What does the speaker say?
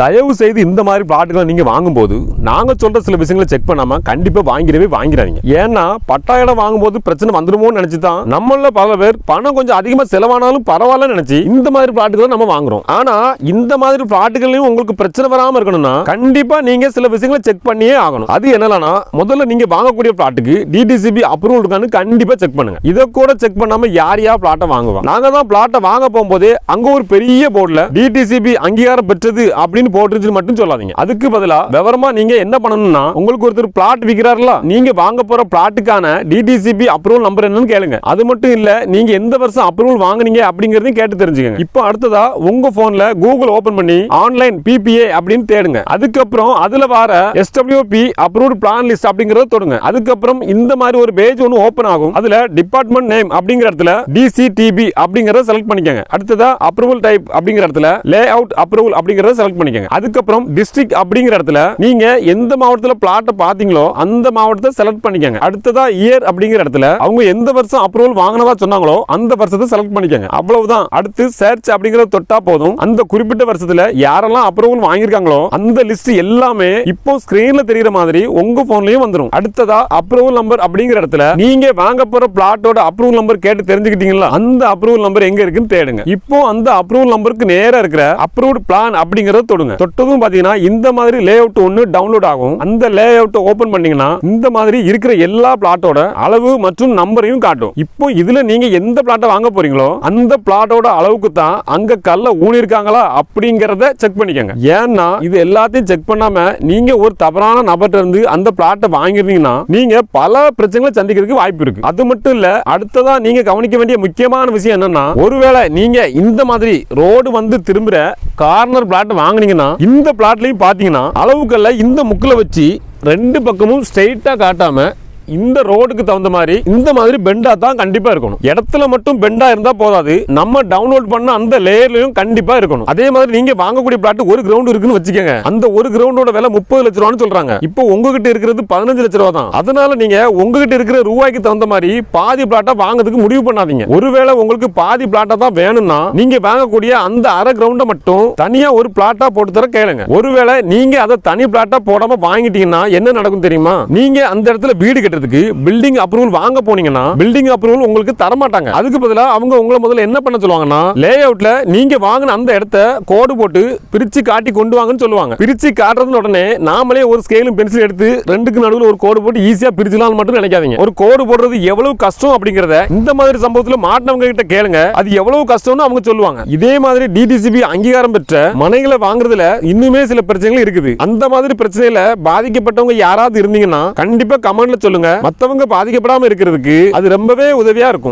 தயவு செய்து இந்த மாதிரி பிளாட்டுகளை நீங்கள் வாங்கும்போது நாங்கள் சொல்கிற சில விஷயங்களை செக் பண்ணாமல் கண்டிப்பாக வாங்கிடவே வாங்கிறாங்க ஏன்னா பட்டா இடம் வாங்கும்போது பிரச்சனை வந்துடுமோன்னு நினச்சி தான் நம்மள பல பேர் பணம் கொஞ்சம் அதிகமாக செலவானாலும் பரவாயில்ல நினச்சி இந்த மாதிரி பிளாட்டுகளை நம்ம வாங்குறோம். ஆனால் இந்த மாதிரி பிளாட்டுகளையும் உங்களுக்கு பிரச்சனை வராமல் இருக்கணும்னா கண்டிப்பாக நீங்கள் சில விஷயங்களை செக் பண்ணியே ஆகணும். அது என்னன்னா முதல்ல நீங்கள் வாங்கக்கூடிய பிளாட்டுக்கு டிடிசிபி அப்ரூவல் இருக்கான்னு கண்டிப்பாக செக் பண்ணுங்கள் இதை கூட செக் பண்ணாமல் யார் யார் பிளாட்டை வாங்குவாங்க நாங்கள் தான் பிளாட்டை வாங்க போகும்போதே அங்கே ஒரு பெரிய போர்டில் டிடிசிபி அங்கீகாரம் பெற்றது அப்படின்னு போட்டுருச்சு மட்டும் சொல்லாதீங்க. அதுக்கு பதிலாக விவரமா நீங்க என்ன பண்ணணும்னா உங்களுக்கு ஒருத்தர் பிளாட் விற்கிறாருல நீங்க வாங்க போற பிளாட்டுக்கான டிடிசிபி அப்ரூவல் நம்பர் என்னன்னு கேளுங்க. அது மட்டும் இல்ல நீங்க எந்த வருஷம் அப்ரூவல் வாங்குனீங்க அப்படிங்கறதையும் கேட்டு தெரிஞ்சுக்கங்க. இப்போ அடுத்ததா உங்க போன்ல கூகுள் ஓபன் பண்ணி ஆன்லைன் பிபிஏ அப்படின்னு தேடுங்க. அதுக்கப்புறம் அதுல வர எஸ்டபிள்யூபி அப்ரூவ்ட் பிளான் லிஸ்ட் அப்படிங்கறத தொடுங்க. அதுக்கப்புறம் இந்த மாதிரி ஒரு பேஜ் ஒன்று ஓபன் ஆகும். அதுல டிபார்ட்மெண்ட் நேம் அப்படிங்கிற இடத்துல டிசிடிபி அப்படிங்கறத செலக்ட் பண்ணிக்கங்க. அடுத்ததா அப்ரூவல் டைப் அப்படிங்கிற இடத்துல லே அவுட் அப்ரூவல் அப்படிங்கறத செலக்ட் பண்ணிக்கங்க. அதுக்கப்புறம் டிஸ்ட்ரிக்ட் அப்படிங்கிற இடத்துல நீங்க எந்த மாவட்டத்தில் பிளாட்டை பார்த்தீங்களோ அந்த மாவட்டத்தை செலக்ட் பண்ணிக்கங்க. அடுத்ததா இயர் அப்படிங்கிற இடத்துல அவங்க எந்த வருஷம் அப்ரூவல் வாங்கினதா சொன்னாங்களோ அந்த வருஷத்தை செலக்ட் பண்ணிக்கங்க. அவ்வளவுதான். அடுத்து சர்ச் அப்படிங்கிறத தொட்டா போதும். அந்த குறிப்பிட்ட வருஷத்துல யாரெல்லாம் அப்ரூவல் வாங்கியிருக்காங்களோ அந்த லிஸ்ட் எல்லாமே இப்போ ஸ்கிரீன்ல தெரியுற மாதிரி உங்க போன்லயும் வந்துடும் அடுத்ததா அப்ரூவல் நம்பர் அப்படிங்கிற இடத்துல நீங்க வாங்க போற பிளாட்டோட அப்ரூவல் நம்பர் கேட்டு தெரிஞ்சுக்கிட்டீங்களா அந்த அப்ரூவல் நம்பர் எங்க இருக்குன்னு தேடுங்க. இப்போ அந்த அப்ரூவல் நம்பருக்கு நேரா இருக்கிற அப்ரூவ்ட் பிளான் அப்படிங்கறத தொடுங்க. தொட்டதும் பாத்தீங்கன்னா இந்த மாதிரி லே அவுட் ஒன்னு டவுன்லோட் ஆகும். அந்த லே அவுட் ஓபன் பண்ணீங்கன்னா இந்த மாதிரி இருக்கிற எல்லா பிளாட்டோட அளவு மற்றும் நம்பரையும் காட்டும். இப்போ இதுல நீங்க எந்த பிளாட்டை வாங்க போறீங்களோ அந்த பிளாட்டோட அளவுக்கு தான் அங்க கல்ல ஊனிருக்காங்களா அப்படிங்கறத செக் பண்ணிக்கோங்க. ஏன்னா இது எல்லாத்தையும் செக் பண்ணாம நீங்க ஒரு தவறான நபர்கிட்ட இருந்து அந்த பிளாட்டை வாங்கிருந்தீங்கன்னா நீங்க பல பிரச்சனைகளை சந்திக்கிறதுக்கு வாய்ப்பு இருக்கு. அது மட்டும் இல்ல அடுத்ததா நீங்க கவனிக்க வேண்டிய முக்கியமான விஷயம் என்னன்னா ஒருவேளை நீங்க இந்த மாதிரி ரோடு வந்து திரும்புற கார்னர் பிளாட் வாங்குனீங்கன்னா இந்த பிளாட்லயும் பாத்தீங்கன்னா அளவுக்கல்ல இந்த முக்கில் வச்சு ரெண்டு பக்கமும் ஸ்ட்ரெயிட்டா காட்டாம இந்த ரோடுக்கு தகுந்த மாதிரி இந்த மாதிரி பெண்டா தான் கண்டிப்பா இருக்கணும். இடத்துல மட்டும் பெண்டா இருந்தா போதாது. நம்ம டவுன்லோட் பண்ண அந்த லேயர்லயும் கண்டிப்பா இருக்கணும். அதே மாதிரி நீங்க வாங்கக்கூடிய பிளாட் ஒரு கிரவுண்ட் இருக்குன்னு வச்சுக்கோங்க. அந்த ஒரு கிரவுண்டோட விலை முப்பது லட்ச ரூபான்னு சொல்றாங்க. இப்போ உங்ககிட்ட இருக்கிறது பதினஞ்சு லட்ச ரூபா தான் அதனால நீங்க உங்ககிட்ட இருக்கிற ரூபாய்க்கு தகுந்த மாதிரி பாதி பிளாட்டா வாங்குறதுக்கு முடிவு பண்ணாதீங்க. ஒருவேளை உங்களுக்கு பாதி பிளாட்டா தான் வேணும்னா நீங்க வாங்கக்கூடிய அந்த அரை கிரவுண்டை மட்டும் தனியா ஒரு பிளாட்டா போட்டு தர கேளுங்க. ஒருவேளை நீங்க அதை தனி பிளாட்டா போடாம வாங்கிட்டீங்கன்னா என்ன நடக்கும் தெரியுமா? நீங்க அந்த இடத்துல வீடு கட்டுறதுக்கு பில்டிங் அப்ரூவல் வாங்க போனீங்கன்னா பில்டிங் அப்ரூவல் உங்களுக்கு தர மாட்டாங்க அதுக்கு பதிலா அவங்க உங்களை முதல்ல என்ன பண்ண சொல்லுவாங்கன்னா லே அவுட்ல நீங்க வாங்கின அந்த இடத்த கோடு போட்டு பிரிச்சு காட்டி கொண்டு வாங்கன்னு சொல்லுவாங்க. பிரிச்சு காட்டுறது உடனே நாமளே ஒரு ஸ்கேலும் பென்சில் எடுத்து ரெண்டுக்கு நடுவில் ஒரு கோடு போட்டு ஈஸியா பிரிச்சுலாம் மட்டும் நினைக்காதீங்க. ஒரு கோடு போடுறது எவ்வளவு கஷ்டம் அப்படிங்கறத இந்த மாதிரி சம்பவத்துல மாட்டினவங்க கிட்ட கேளுங்க. அது எவ்வளவு கஷ்டம்னு அவங்க சொல்லுவாங்க. இதே மாதிரி டிடிசிபி அங்கீகாரம் பெற்ற மனைகளை வாங்குறதுல இன்னுமே சில பிரச்சனைகள் இருக்குது. அந்த மாதிரி பிரச்சனையில பாதிக்கப்பட்டவங்க யாராவது இருந்தீங்கன்னா கண்டிப்பா கமெண்ட்ல சொல்லுங்க. மத்தவங்க பாதிக்கப்படாம இருக்கிறதுக்கு அது ரொம்பவே உதவியா இருக்கும்.